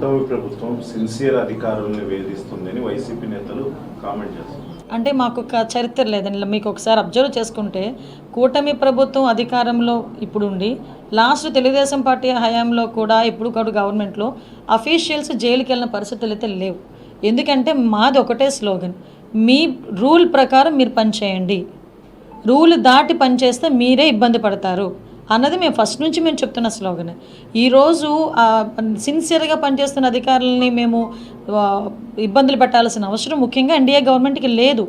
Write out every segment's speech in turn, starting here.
కూటమి ప్రభుత్వం సిన్సియర్ అధికారులను వేధిస్తుందని వైసీపీ నేతలు కామెంట్ చేస్తున్నారు. అంటే మాకు ఒక చరిత్ర లేదండి. మీకు ఒకసారి అబ్జర్వ్ చేసుకుంటే కూటమి ప్రభుత్వం అధికారంలో ఇప్పుడు ఉండి లాస్ట్ తెలుగుదేశం పార్టీ హయాంలో కూడా ఇప్పుడు కూడా గవర్నమెంట్లో అఫీషియల్స్ జైలుకి వెళ్ళిన పరిస్థితులు అయితే లేవు. ఎందుకంటే మాది ఒకటే స్లోగన్ మీ రూల్ ప్రకారం మీరు పనిచేయండి రూల్ దాటి పనిచేస్తే మీరే ఇబ్బంది పడతారు. అన్నది మేము ఫస్ట్ నుంచి మేము చెప్తున్న స్లోగన్. ఈరోజు సిన్సియర్గా పనిచేస్తున్న అధికారులని మేము ఇబ్బందులు పెట్టాల్సిన అవసరం ముఖ్యంగా ఎన్డీఏ గవర్నమెంట్కి లేదు.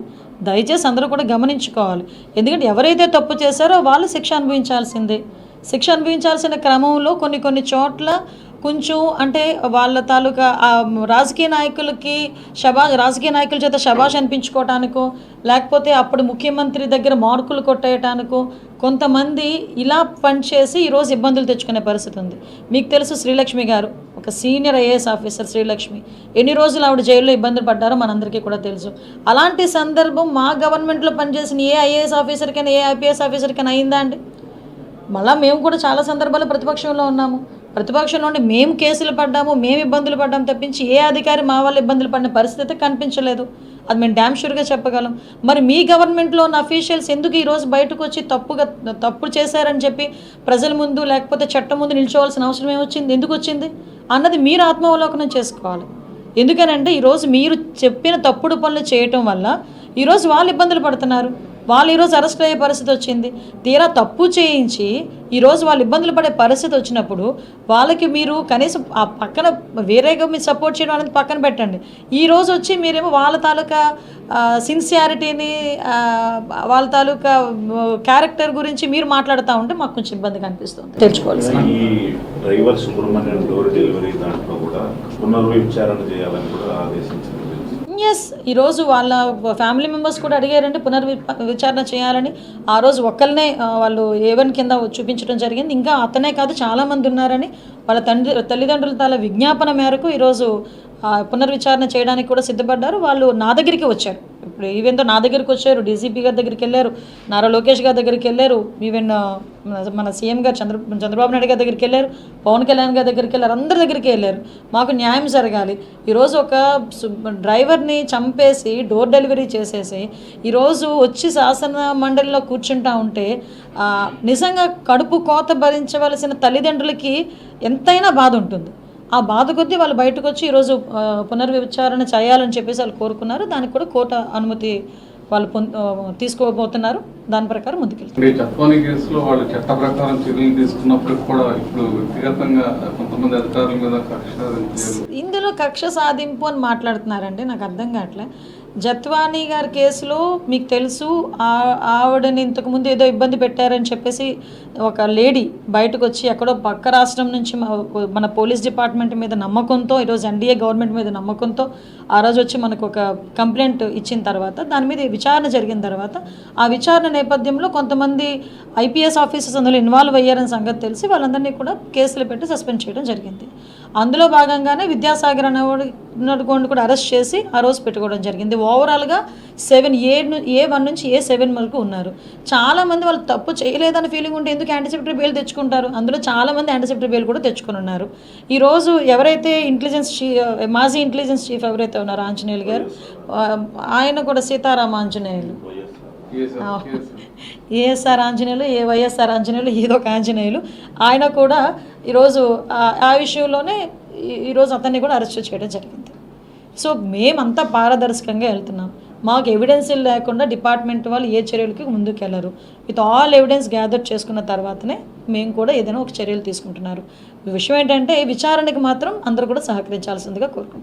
దయచేసి అందరూ కూడా గమనించుకోవాలి. ఎందుకంటే ఎవరైతే తప్పు చేశారో వాళ్ళు శిక్ష అనుభవించాల్సిందే. శిక్ష అనుభవించాల్సిన క్రమంలో కొన్ని కొన్ని చోట్ల కొంచెం అంటే వాళ్ళ తాలూకా రాజకీయ నాయకులకి శబా రాజకీయ నాయకుల చేత శబాష్ అనిపించుకోవటానికో లేకపోతే అప్పుడు ముఖ్యమంత్రి దగ్గర మార్కులు కొట్టేయటానికో కొంతమంది ఇలా పనిచేసి ఈరోజు ఇబ్బందులు తెచ్చుకునే పరిస్థితి ఉంది. మీకు తెలుసు శ్రీలక్ష్మి గారు ఒక సీనియర్ ఐఏఎస్ ఆఫీసర్ శ్రీలక్ష్మి. ఎన్ని రోజులు ఆవిడ జైల్లో ఇబ్బందులు పడ్డారో మనందరికీ కూడా తెలుసు. అలాంటి సందర్భం మా గవర్నమెంట్లో పనిచేసిన ఏ ఐఏఎస్ ఆఫీసర్కైనా ఏ ఐపీఎస్ ఆఫీసర్కైనా అయిందా అండి? మళ్ళీ మేము కూడా చాలా సందర్భాల్లో ప్రతిపక్షంలో ఉన్నాము. ప్రతిపక్షంలో నుండి మేము కేసులు పడ్డాము మేము ఇబ్బందులు పడ్డాము తప్పించి ఏ అధికారి మా వాళ్ళు ఇబ్బందులు పడిన పరిస్థితి కనిపించలేదు. అది మేము డ్యామ్ షూర్గా చెప్పగలం. మరి మీ గవర్నమెంట్లో ఉన్న అఫీషియల్స్ ఎందుకు ఈరోజు బయటకు వచ్చి తప్పుగా తప్పు చేశారని చెప్పి ప్రజల ముందు లేకపోతే చట్టం ముందు నిల్చోవాల్సిన అవసరం ఏమొచ్చింది? ఎందుకు వచ్చింది? అన్నది మీరు ఆత్మావలోకనం చేసుకోవాలి. ఎందుకనంటే ఈరోజు మీరు చెప్పిన తప్పుడు పనులు చేయటం వల్ల ఈరోజు వాళ్ళు ఇబ్బందులు పడుతున్నారు. వాళ్ళు ఈరోజు అరెస్ట్ అయ్యే పరిస్థితి వచ్చింది. తీరా తప్పు చేయించి ఈరోజు వాళ్ళు ఇబ్బందులు పడే పరిస్థితి వచ్చినప్పుడు వాళ్ళకి మీరు కనీసం ఆ పక్కన వేరేగా మీరు సపోర్ట్ చేయడం అనేది పక్కన పెట్టండి. ఈ రోజు వచ్చి మీరేమో వాళ్ళ తాలూకా సిన్సియారిటీని వాళ్ళ తాలూకా క్యారెక్టర్ గురించి మీరు మాట్లాడుతూ ఉంటే మాకు కొంచెం ఇబ్బందిగా అనిపిస్తుంది. తెలుసుకోవాల్సి ఈ డ్రైవర్ సుబ్రహ్మణ్యం డోర్ డెలివరీ దాంట్లో కూడా పునర్విచారణ చేయాలని కూడా ఆదేశించింది ఎస్ ఈరోజు వాళ్ళ ఫ్యామిలీ మెంబర్స్ కూడా అడిగారంటే పునర్వి విచారణ చేయాలని. ఆ రోజు ఒక్కరినే వాళ్ళు ఏవన్ కింద చూపించడం జరిగింది. ఇంకా అతనే కాదు చాలామంది ఉన్నారని. వాళ్ళ తండ్రి తల్లిదండ్రుల తాల విజ్ఞాపన మేరకు ఈరోజు పునర్విచారణ చేయడానికి కూడా సిద్ధపడ్డారు. వాళ్ళు నా దగ్గరికి వచ్చారు. ఇప్పుడు ఈవెన్తో నా దగ్గరికి వచ్చారు డీసీపీ గారి దగ్గరికి వెళ్ళారు నారా లోకేష్ గారి దగ్గరికి వెళ్ళారు ఈవెన్ మన- సీఎం గారు చంద్ర చంద్రబాబు నాయుడు గారి దగ్గరికి వెళ్ళారు పవన్ కళ్యాణ్ గారి దగ్గరికి వెళ్ళారు అందరి దగ్గరికి వెళ్ళారు. మాకు న్యాయం జరగాలి. ఈరోజు ఒక సు- డ్రైవర్ని చంపేసి డోర్ డెలివరీ చేసేసి ఈరోజు వచ్చి శాసన మండలిలో కూర్చుంటా ఉంటే నిజంగా కడుపు కోత భరించవలసిన తల్లిదండ్రులకి ఎంతైనా బాధ ఉంటుంది. ఆ బాధ కొద్దీ వాళ్ళు బయటకు వచ్చి ఈరోజు పునర్విచారణ చేయాలని చెప్పేసి వాళ్ళు కోరుకున్నారు. దానికి కూడా కోర్టు అనుమతి వాళ్ళు తీసుకోబోతున్నారు. దాని ప్రకారం ముందుకెళ్తారు కేసులో వాళ్ళు చట్ట ప్రకారం చర్యలు తీసుకున్నప్పటికి కూడా ఇప్పుడు వ్యక్తిగతంగా కొంతమంది అధికారుల మీద కక్ష ఇందులో కక్ష సాధింపు అని మాట్లాడుతున్నారండి. నాకు అర్థం కావట్లే. జత్వానీ గారి కేసులో మీకు తెలుసు ఆ- ఆవిడని ఇంతకుముందు ఏదో ఇబ్బంది పెట్టారని చెప్పేసి ఒక లేడీ బయటకు వచ్చి ఎక్కడో పక్క రాష్ట్రం నుంచి మన పోలీస్ డిపార్ట్మెంట్ మీద నమ్మకంతో ఈరోజు ఎన్డీఏ గవర్నమెంట్ మీద నమ్మకంతో ఆ రోజు వచ్చి మనకు ఒక కంప్లైంట్ ఇచ్చిన తర్వాత దాని మీద విచారణ జరిగిన తర్వాత ఆ విచారణ నేపథ్యంలో కొంతమంది ఐపీఎస్ ఆఫీసర్స్ అందులో ఇన్వాల్వ్ అయ్యారని సంగతి తెలిసి వాళ్ళందరినీ కూడా కేసులు పెట్టి సస్పెండ్ చేయడం జరిగింది. అందులో భాగంగానే విద్యాసాగర్ అనేవాడు కూడా అరెస్ట్ చేసి ఆ రోజు పెట్టుకోవడం జరిగింది. ఓవరాల్గా సెవెన్ ఏ ఏ వన్ నుంచి ఏ సెవెన్ వరకు ఉన్నారు. చాలామంది వాళ్ళు తప్పు చేయలేదని ఫీలింగ్ ఉంటే ఎందుకు యాంటీసెప్టరీ బెయిల్ తెచ్చుకుంటారు? అందులో చాలామంది యాంటీసెప్టరీ బెయిల్ కూడా తెచ్చుకొని ఉన్నారు. ఈరోజు ఎవరైతే ఇంటెలిజెన్స్ చీఫ్ మాజీ ఇంటెలిజెన్స్ చీఫ్ ఎవరైతే ఉన్నారో ఆంజనేయులు గారు ఆయన కూడా సీతారామ ఆంజనేయులు. ఏఎస్ఆర్ ఆంజనేయులు ఏ వైఎస్ఆర్ ఆంజనేయులు ఏదో ఒక ఆంజనేయులు. ఆయన కూడా ఈరోజు ఆ- విషయంలోనే ఈరోజు అతన్ని కూడా అరెస్ట్ చేయడం జరిగింది. సో మేమంతా పారదర్శకంగా వెళ్తున్నాం. మాకు ఎవిడెన్స్ లేకుండా డిపార్ట్మెంట్ వాళ్ళు ఏ చర్యలకి ముందుకెళ్ళరు. విత్ ఆల్ ఎవిడెన్స్ గ్యాదర్ చేసుకున్న తర్వాతనే మేము కూడా ఏదైనా ఒక చర్యలు తీసుకుంటున్నారు. విషయం ఏంటంటే విచారణకి మాత్రం అందరూ కూడా సహకరించాల్సిందిగా కోరుకుంటున్నాం.